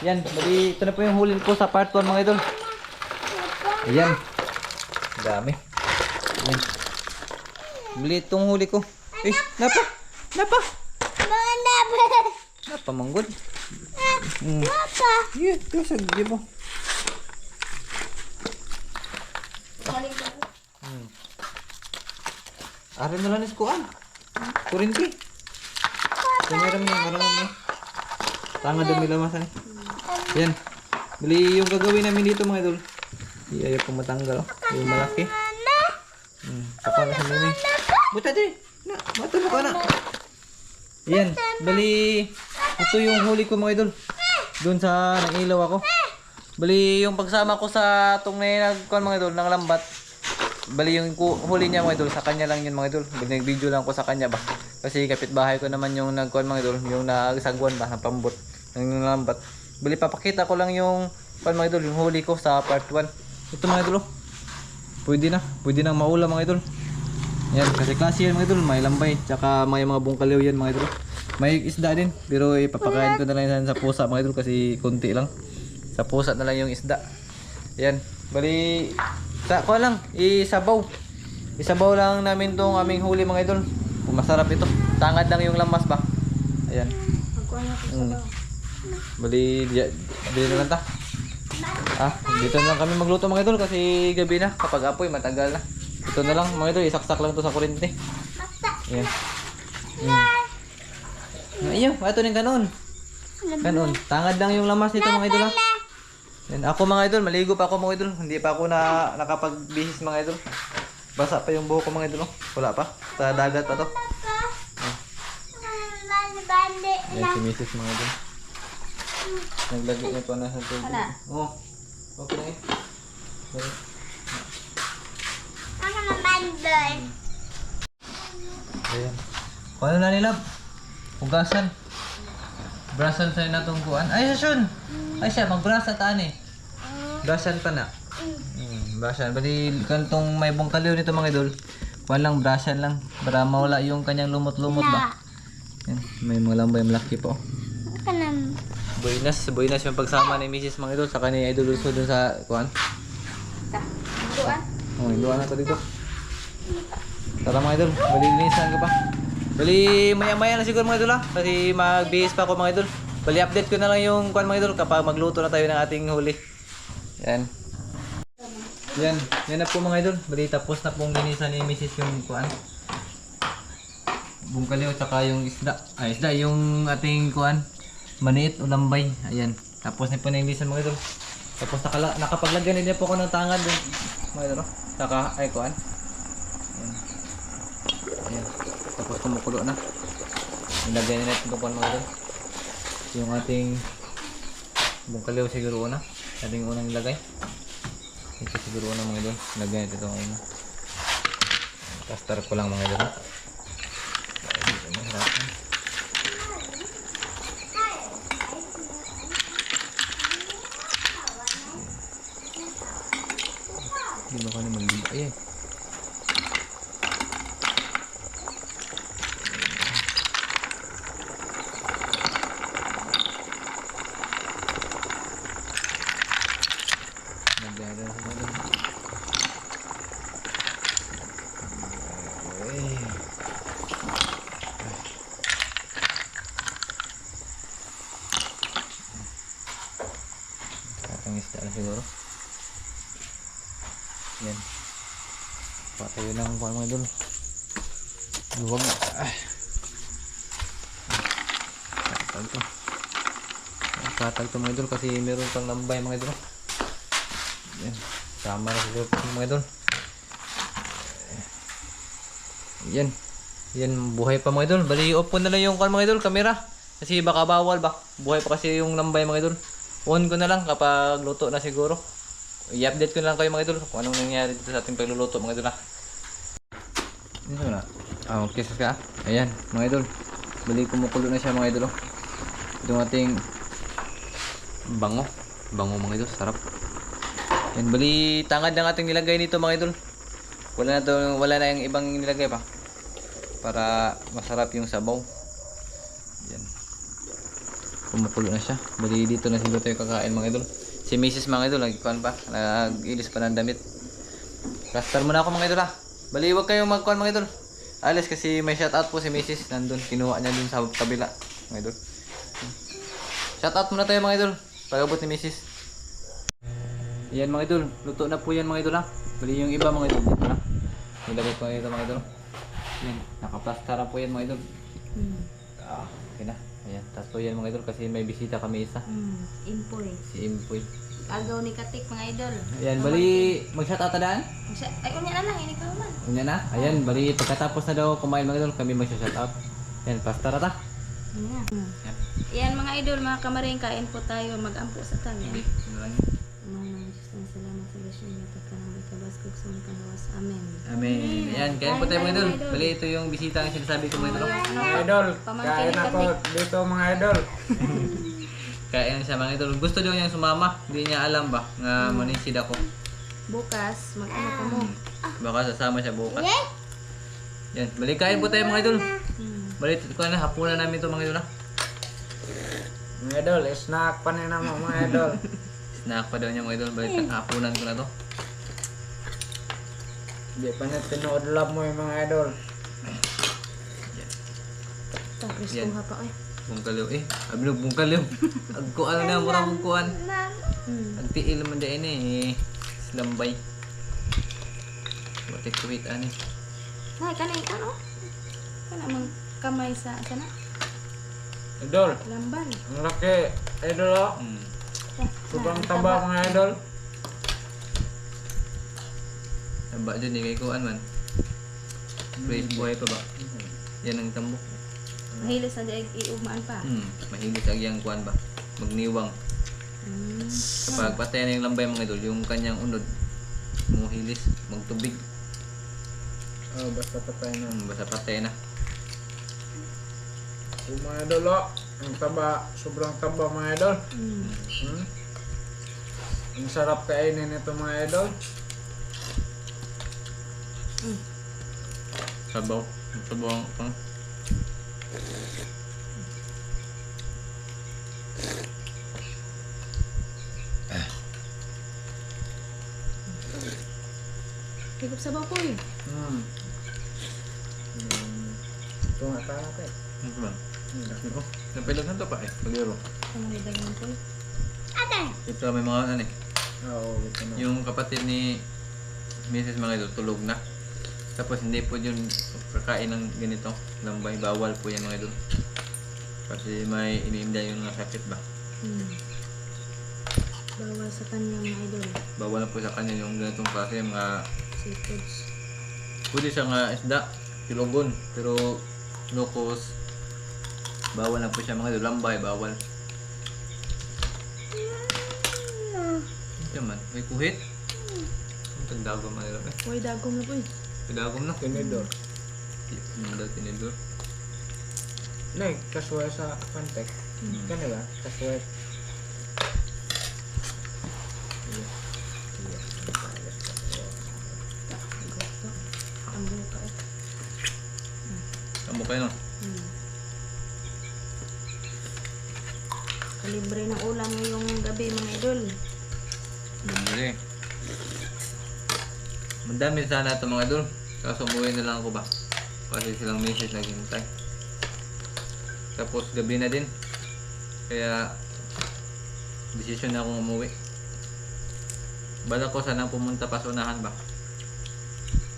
Yan, bali, ito na po yung huli ko sa part 1 mga idol. Ayan. Dami. Ayan. Bali itong huli ko. Eh, napa! Napa! Mana ba? Napa, manggod. Mm. Papa. Yeah, ito sa di mo. Hmm. Arin na lang is kuan. Kurinti. Kamera mo marunong mo. Tanga dumi lamasan. Yan. Bali yung gagawin namin dito mga idol. Di ayaw matanggal. oh. Yung malaki. Hmm. Saka na sa mami. Buta di. Na, matulog ka na. Yan. Bali, ito yung huli ko mga idol. Doon sa nangilaw ako. Bali, yung pagsama ko sa itong na nagkuhan mga idol, ng lambat. Bali, yung huli niya mga idol, sa kanya lang yun mga idol. Bali, nag-video lang ko sa kanya ba. Kasi kapitbahay ko naman yung nagkuhan mga idol, yung nagsagwan ba, ng pambot, ng lambat. Bali, papakita ko lang yung, kuhan mga idol, yung huli ko sa part 1. Ito mga idol, oh. Pwede na, pwede nang maula mga idol. Yan, kasi klase yan mga idol, may lambay, tsaka may mga bungkaliw yan mga idol. May isda din, pero ipapakain ko na lang sa pusa mga idol kasi konti lang. Sa pusa na lang yung isda. Yan, bali, sa ko lang, isabaw. Isabaw lang namin tong aming huli mga idol. Masarap ito. Tangad lang yung lamas ba. Ayan. Mm. Bali, di, di na lang ta. Ah, dito na lang kami magluto mga idol kasi gabi na. Kapag apoy, matagal na. Ito na lang mga idol, isaksak lang to sa kuryente. Ayan. Mm. Ayaw, ito ng kanon. Kanon. Tangad lang yung lamas nito mga idol ha. Yan, ako mga idol, maligo pa ako mga idol. Hindi pa ako na nakapag-bihis mga idol. Basa pa yung buhok ko mga idol. oh. Wala pa. Sa dagat pa to. Yan si Mrs. mga idol. Naglagay na pa na sa tubig. Wala. Oo. Okay. Dali. Ano naman bande? Ayan. Kung ano na nila? Hugasan. Brasan sa'yo na itong kuhan. Ay, Shun! Ay siya, magbrasa taan eh. Brasan pa na. Hmm, brasan. Bali, kantong may bungkaliw nito mga idol. Kuhan lang, brasan lang. Para mawala yung kanyang lumot-lumot ba. Yan. May mga lambay malaki po. Buenas, buenas yung pagsama ni Mrs. mga idol sa kanila idol Luso dun sa kuhan. Buwan? Oh, hinduan na to dito. Tara mga idol, malilinisan ka pa. Bali, maya-maya na siguro mga idol ha. Kasi mag-bihis pa ako mga idol. Bali, update ko na lang yung kuhan mga idol kapag magluto na tayo ng ating huli. Yan. Yan, yan na po mga idol. Bali, tapos na pong linisan ni Mrs. yung kuhan. Bungkaliw tsaka yung isda. Ay, isda, yung ating kuhan. Maniit o lambay. Ayan. Tapos na po mga idol. Tapos nakala, nakapaglagyan din po ako ng tangad dun. Mga idol. oh. Saka, ay kuhan. Ayan. Ayan. Tapos kumukulo na. Nilagay na natin itong kuhan mga idol. Yung ating bungkaliw siguro una. Ating unang nilagay. Ito siguro una mga idol. Nilagay natin itong una. Caster ko lang mga idol. Dito mahirapan. Hindi ba ka naman Ayan. Nagdada sa mga Ay. Katang isda na siguro. Yan. Na kuha mga idol. Luwag. Ay. Patag to. Patag to mga idol kasi meron pang lambay mga idol. Yan. Sama na siguro mga idol. Yan. Yan, buhay pa mga idol. Bali, off ko na lang yung mga idol, camera. Kasi baka bawal ba? Buhay pa kasi yung lambay mga idol. On ko na lang kapag luto na siguro. I-update ko na lang kayo mga idol kung anong nangyari dito sa ating pagluluto mga idol ha. Dito na. Ah, sa ka. Ayan, mga idol. Bali kumukulo na siya mga idol. oh. Itong ating bango. Bango mga idol, sarap. Yan, bali tangad ng ating nilagay nito mga idol. Wala na to, wala na yung ibang nilagay pa. Para masarap yung sabaw. Yan. Kumukulo na siya. Bali dito na siguro tayo kakain mga idol. Si Mrs. mga idol, nagkuhan pa. Nag-ilis pa ng damit. Plaster muna ako mga idol ha. Bali huwag kayong magkuhan mga idol. Alis kasi may shoutout po si Mrs. Nandun, kinuha niya dun sa kabila. Mga idol. Shoutout muna tayo mga idol. Pagabot ni Mrs. Yan mga idol. Luto na po yan mga idol ha. Bali yung iba mga idol. Dito na. Nilagay ko dito mga idol. Yan. Nakaplaster na po yan mga idol. Hmm. Ah, okay na. Ayan. Tapos po yan mga idol kasi may bisita kami isa. Hmm. Impoy. Si Impoy. Agaw ni Katik mga idol. Ayan, bali mag-shoutout na daan. Siya- Ay, kunya na lang, ini ka man. Unya na. Ayan, bali pagkatapos na daw kumain mga idol, kami mag-shoutout. Ayan, pasta rata. Yan. Yan. Yan mga idol, mga kamaring, kain po tayo, mag-ampo sa tanyan. Hindi, yun lang yun. Mga Diyos ng salamat sa niya, mga kanawas. Amen. Amen. Ayan, kain po tayo mga idol. Bali ito yung bisita ang sinasabi ko mga idol. Idol, kain ako dito mga idol. Kain siya mga idol. Gusto daw niyang sumama. Hindi niya alam ba nga manisid ako. bukas, mag-ano ka mo. Baka sasama siya bukas. Yan, bali kain po tayo mga idol. Hmm. Bali, ko na hapunan namin ito mga idol ha. Mga idol, snack pa na naman mga idol. Snack pa daw niya mga idol. Bali, hapunan ko na to. Di pa na tinood love mo yung mga idol. Tapos Yan. kuha pa, ay. Bungkaliw eh. Abi no bungkaliw. Agkuan na mura bungkuan. Hmm. Agtiil man din eh. Slambay. Batik kuwit ani. Ay, kanay, ano? Kana mang kamay sa, sana? Idol, Lamban. ang laki. Idol oh. Ah, Sobrang taba mga idol. Tamba dyan eh kay kuan man. Praise buhay pa ba? Yan ang tambok. Mahilis na di iumaan pa. Hmm. Mahilig sa iyang kuan ba? Magniwang. Hmm. Kapag patay na yung lambay mga idol, yung kanyang unod, muhilis, magtubig. Oh, basta patay na. Hmm, basta patay na. Yung mga idol oh. Ang taba, sobrang taba mga idol. Hmm. Hmm? Ang sarap kainin ito mga idol. Sabaw. Sabaw ang pang. Higop sa baboy. Hmm. Hmm. Ito nga tara ka eh. Ano ba? Hmm. Oh, napilog na to pa eh. Pagliro. Ang may dagan po. Ito may mga ano eh. Oo, ito na. Yung kapatid ni Mrs. mga tulog na. Tapos hindi po yun kakain ng ganito. Lambay, bawal po yan mga idol. Kasi may iniinda yung sakit ba. Hmm. Bawal sa kanya mga idol. Bawal na po sa kanya yung ganitong klase, mga Seafoods. pwede sa nga isda, tilogon, pero locos, bawal na po siya mga idol. Lambay, bawal. Ito man, may kuhit. Ang tagdagom mga idol. Eh, Uy, dagom na po eh. tagdagom na. Tinidor. Tinidor, tinidor. Nay, kasway sa pantek. Hmm. Kanila, kasway. Kayo no? Hmm. Kalibre ng ulam ngayong gabi mga idol. Bumili. Madami sana ito mga idol. Kaso umuwi na lang ako ba? Kasi silang misis naghintay. Tapos gabi na din. Kaya desisyon na akong umuwi. Bala ko sana pumunta pa sa unahan ba?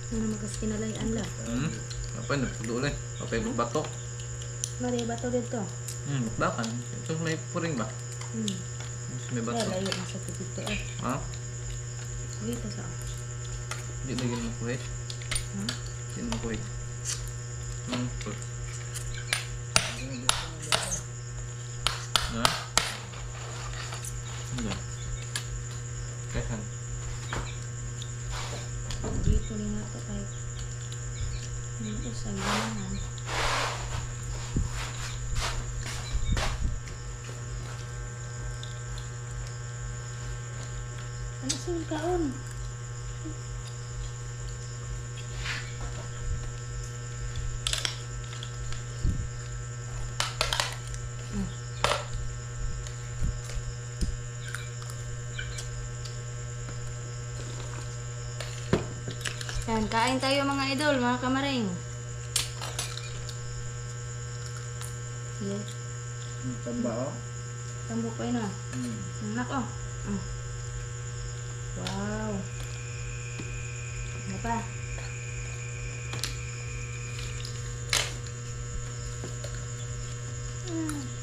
Ano magas kinalayan lang. Hmm? Apa na pudo ulit. Papay bato. Mari ba to dito? Hmm, bakbakan. Ito may puring ba? Hmm. Ito may bato. layo na sa dito eh. Ha? Dito sa. Hindi na gano'n makuhit. Hmm? Hindi na makuhit. Hmm, put. Ha? Ano? Kasan? Dito rin na to kahit dito sa ganahan. Ano sa kaon? Yan, kain tayo mga idol, mga kamaring. Sige, Ang taba oh. tambo pa yun ah. Hmm. Anak oh. Mm. Wow. Ano pa? Mm.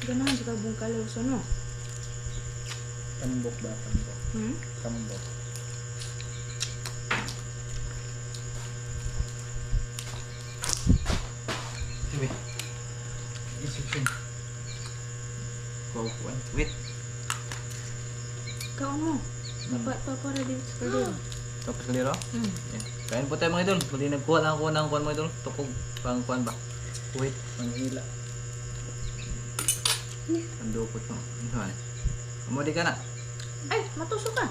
Ganahan sa kabong kalawso no? Tambok ba? Tambok. Hmm? Tambok. Sabi. Instruction. Kukuan. Wait. Ikaw mo. Dapat pa para din sa kalawso. Tapos kaliro. Hmm. Yan. Kain po tayo mga idol. Bali nagkuha lang ako ng kuhan mga idol. Tukog. Pang kuhan ba? Wait. Pangila. Ang dukot mo. Ano ba? Umudi ka na. Ay, matusok ka.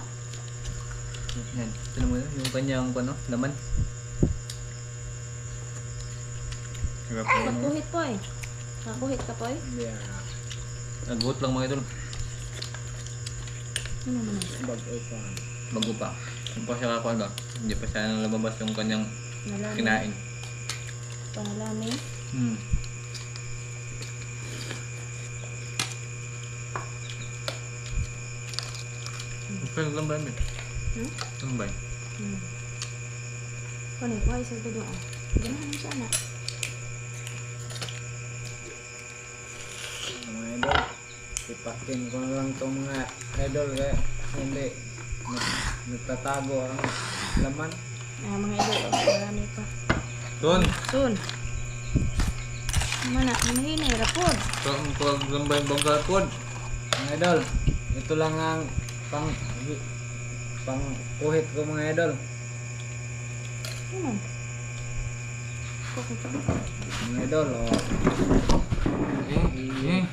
Yan. Tignan mo yun. Yung kanyang kuhan no? Laman. Ay, po ano. nakuhit po eh. Nakuhit ka po eh. Yeah. Nagbuhot lang mga idol. Ano naman? Bago pa. Bago pa. Hindi pa siya? Hindi pa siya nalabas yung kanyang Nalamin. kinain. Panalamin. Hmm. Okay lang ba? Hmm? Ba yun? Hmm. Kani, kuhay sa ito doon. Ganahan mo sana. Mga idol. Ipakin ko na lang itong mga idol kaya hindi nag- nagtatago ang laman. Ah, mga idol, marami pa. Doon! Soon. Mana, mahinay, rapod. Kung kung lang ba yung banggal pod? Mga idol, ito lang ang pang pang kuhit ko mga idol. Ano? Ka. Mga idol, oh. Eh, eh.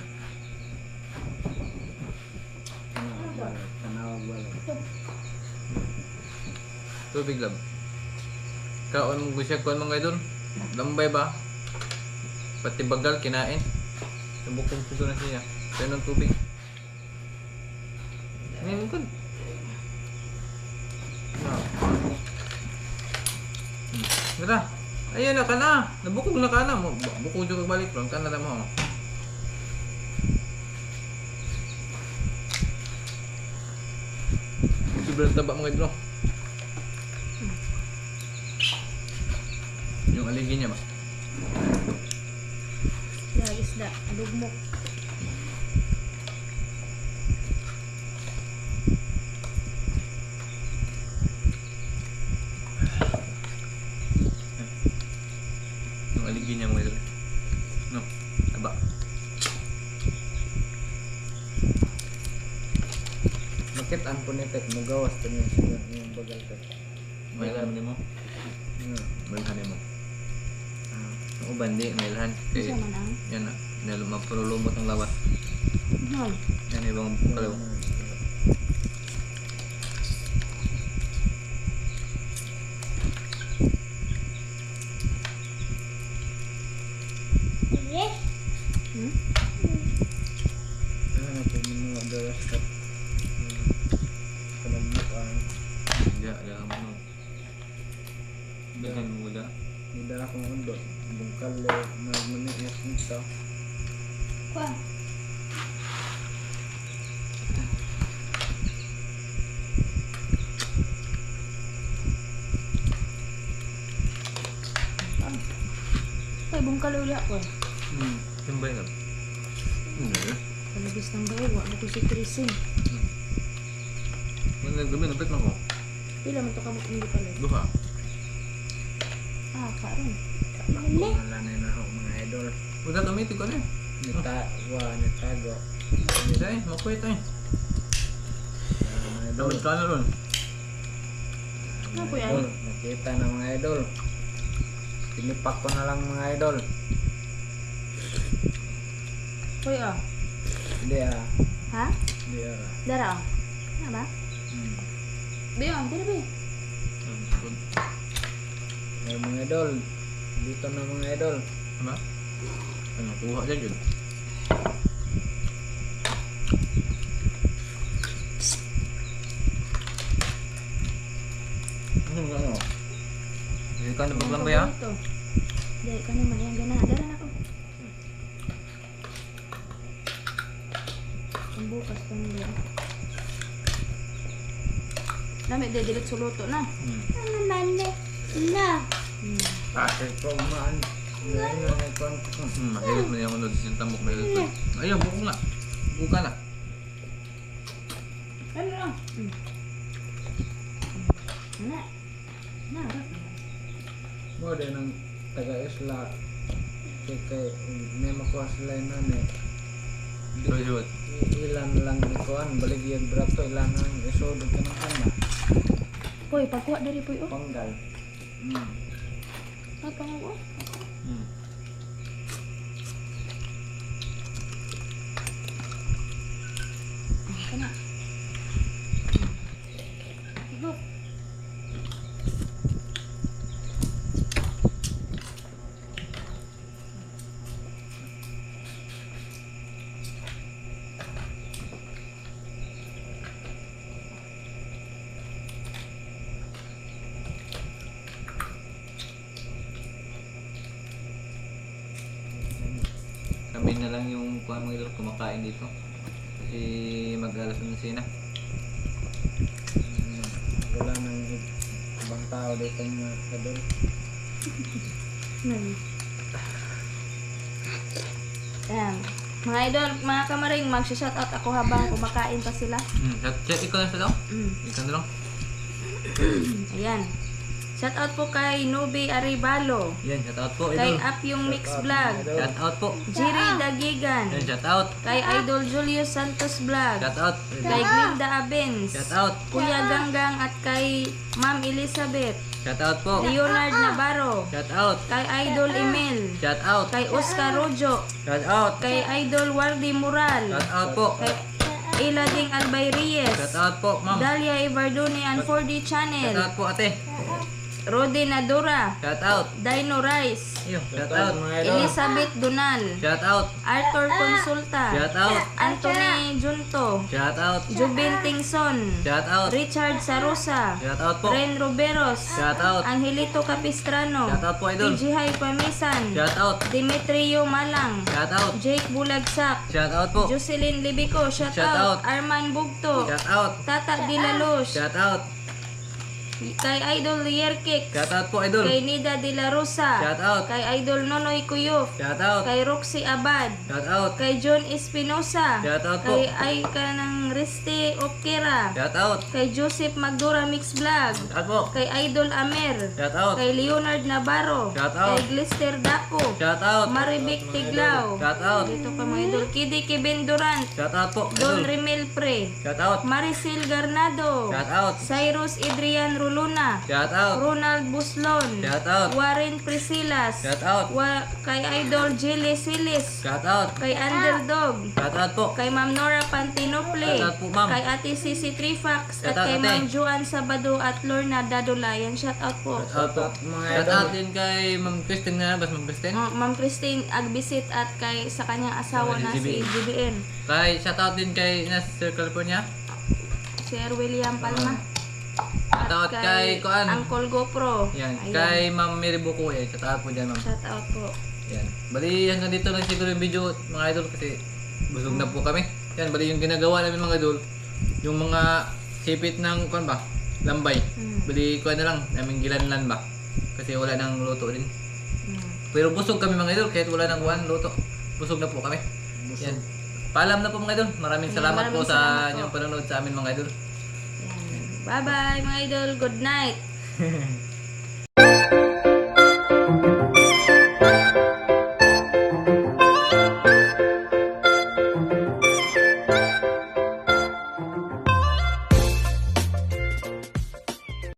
Tanawag balik. Tubig lang. Kaon mo siya kuan mga idol. Lambay ba? Pati bagal kinain. Nabukong puso na siya. Kaya ng tubig. Ngayon ko. Ganda. Ayan na ka na. Nabukog na ka na. Bukog yung balik lang. Ka na lang mo. Sobrang taba mga idol. Yung aligi niya ba? Ya, isda. Adugmok. Yung aligi niya mga idol. No, taba. Bakit ang punitek mo gawas to niya siya yung bagal ko. May ilhan mo. Hmm. May ilhan mo. Ah. Ang uban di, may ang. yan na. Dahil mapululumot ang lawas. Ano? Yan ibang kalaw. Hmm? Ano po mga gawas ko. Kanabukan. Hindi, alam mo. Dagan mo wala. Nidala ko ng undo. Bungkal le. Nagmaniyak nito. Kuha. Ay, bung kaluli ako. Hmm. Yung ba yun? Hindi. Kalabis ng bayo, wala ko si Trisin. Yung naggabi, napit na ko. Pila man to kamot hindi pala. Duha. Ah, karon. Wala na yun ako mga idol. Huwag ka tumitig ko na eh. Nita, wa, nitago. Hindi tayo, makuit tayo. Ah, Mga idol. Damit ka na ron. Ano po yan? idol, Nakita na mga idol. Tinipak ko na lang mga idol. Uy, oh. Hindi ah. Ha? Hindi ah. Dara, oh. Ano ba? Hmm. Biyo, tira ba? Eh, mga idol. Dito na mga idol. Ano? Ano, kuha dyan yun. Ano nga ano? Hindi ka na paglambay ha? Ito. Dahil ka naman yan, gana. Dara na ko. Ang bukas pa nila. Dami, di dilit suluto na. Hmm. Ano man Na. Hmm. Bakit ko maan? Ngayon na nagpang ko. Hmm, mo yung ano sa tambok na ito. Ayaw, buko nga. Buka na. Ano lang? Hmm. Na. Na. Mo din ang taga-isla. Kaya kay may makuha sila yun na eh. I- Ilan lang ni Kuan, baligyan brato, ilan lang isod ka ng kanya. Poy, pagkuha dari poy, oh. Panggal. Hmm. Ay, pangawa. Hmm. Kana. Igo. Kami na lang yung kuha mga idol kumakain dito. Kasi mag-alas na sina. Hmm. Wala nang ibang tao dito mga idol. Nan. Ayan. Mga idol, mga kamaring, magsha-shoutout ako habang kumakain pa sila. Hmm. Chat, chat ikaw na daw? Mm. Ikaw na lang. Ayan. Shoutout po kay Nubi Aribalo. Yan, shout out po Kay idol. Apyong Mix Vlog. Shout out po. Jiri Dagigan. Yan, shout out. Kay Idol Julius Santos Vlog. Shout out. Kay Glinda Abens. Shout out. Kuya Ganggang at kay Ma'am Elizabeth. Shout out po. Leonard Navarro. Shout out. Kay Idol Emil. Shout out. Kay Oscar Rojo. Shout out. Kay Idol Wardy Mural. Shout out po. Kay Ilading Albay Shout Reyes. out po, ma'am. Dalia Ibarduni and 4D Shout Channel. out po, ate. Rodi Nadura. Shout out. Dino Rice. Iyo, shout out out. mga idol. Elizabeth Dunal. Shout out. Arthur Consulta. Shout out. Anthony Junto. Shout out. Jubin Tingson. Shout out. Richard Sarosa. Shout out po. Ren Roberos. Shout out. Angelito Capistrano. Shout out po, idol. PG Hay Pamisan. Shout out. Demetrio Malang. Shout out. Jake Bulagsak. Shout out po. Jocelyn Libico. Shout, Shout out. out. Arman Bugto. Shout out. Tata Dilalos. Shout out. Kay Idol Lierkik. Shout out po, idol. Kay Nida De La Rosa. Shout out. Kay Idol Nonoy Kuyuf. Shout out. Kay Roxy Abad. Shout out. Kay John Espinosa. Shout out po. Kay Ay ka ng Riste Okera. Shout out. Kay Joseph Magdura Mix Vlog. Shout out po. Kay Idol Amer. Shout out. Kay Leonard Navarro. Shout out. Kay Glister Daco. Shout out. Maribik Tiglao. Shout out. Dito pa mga idol. Kidi Kevin Durant. Shout out po, Don. Rimel Pre. Shout out. Maricel Garnado. Shout out. Cyrus Adrian Ruluna. Shout out. Ronald Buslon. Shout out. Warren Prisilas. Shout out. Wa kay Idol Jelly Silis. Shout out. Kay Underdog. Shout out po. Kay Ma'am Nora Pantinople. Shout out po, ma'am. Kay Ate Sisi Trifax. Shout At out, kay ate. Ma'am Joan Sabado at Lorna Dadulayan. Shout out po. Shout out po. mga Shout out din kay Ma'am Christine na bas Ma'am Christine. Ma- Ma'am Christine Agbisit at kay sa kanyang asawa Ah, na si GBN. Kay shout out din kay Nas Sir California. Sir William Palma. Shout out kay Kuan. Uncle GoPro. Yan, Ayan. kay Ma'am Mary Buko eh. Shout out po dyan, Ma'am. Shout out po. Yan. Bali, hanggang dito lang siguro yung video, mga idol, kasi busog na po kami. Yan, bali yung ginagawa namin mga idol, yung mga sipit ng, kuan ba, lambay. Mm. Bali, kuan na lang, namin gilanlan ba. Kasi wala nang luto din. Mm. Pero busog kami mga idol, kahit wala nang kuan, luto. Busog na po kami. Yan. Paalam na po mga idol. Maraming salamat maraming po sa salamat po. inyong panonood sa amin mga idol. Bye-bye mga idol. Good night.